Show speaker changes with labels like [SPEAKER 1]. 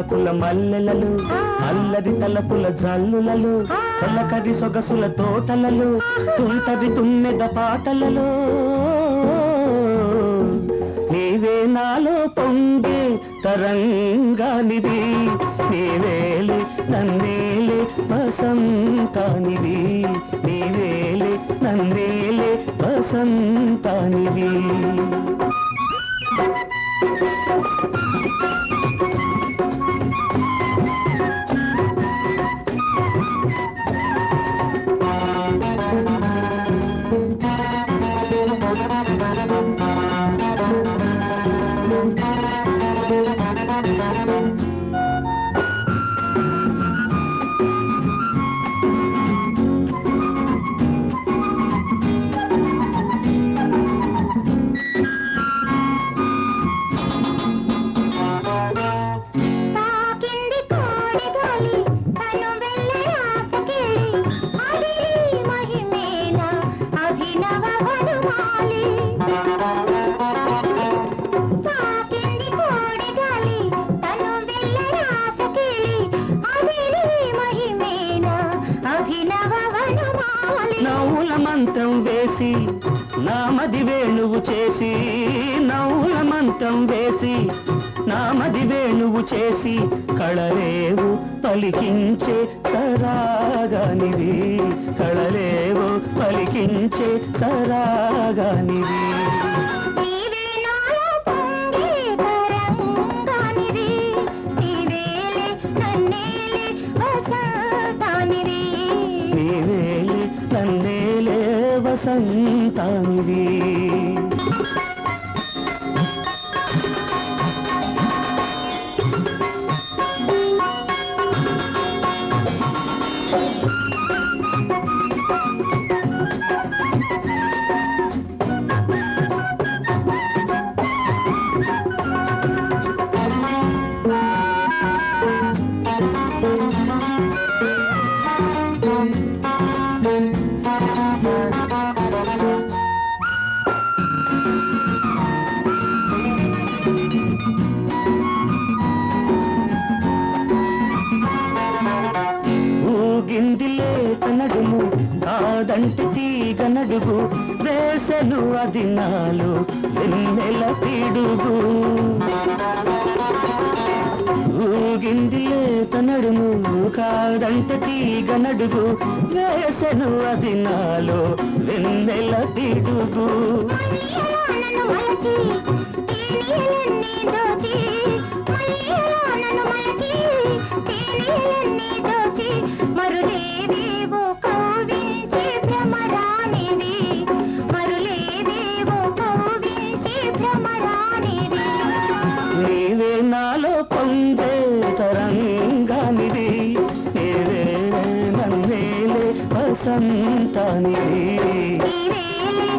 [SPEAKER 1] వలపుల మల్లెలలు అల్లరి తలపుల జల్లులలు తొలకరి సొగసుల తోటలలు తుంటరి తుమ్మెద పాటలలో. నీవే నాలో పొంగే తరంగానివి నీవేలే నన్నేలే వసంతానివి నీవేలే నన్నేలే వసంతానివి. మంత్రం వేసి నామది వేణువు చేసి నవ్వుల మంత్రం వేసి నామది వేణువు చేసి కళలేవు పలికించే సరాగానివి. కళలేవు పలికించే సరాగానివి.
[SPEAKER 2] నన్నేలే సంతానివి.
[SPEAKER 1] గిందిలే నన్నేలే కాదంటే తీగ నడుగు వేసెను అది నాలు వెన్నెల పిడుగు. ఊగిందిలే తనడుము కాదంటే తీగ నడుగు వేసెను అది నాలో వెన్నెల పిడుగు.
[SPEAKER 2] మల్లెలోనను దోచి
[SPEAKER 1] వసంతానిది
[SPEAKER 2] నీవేలే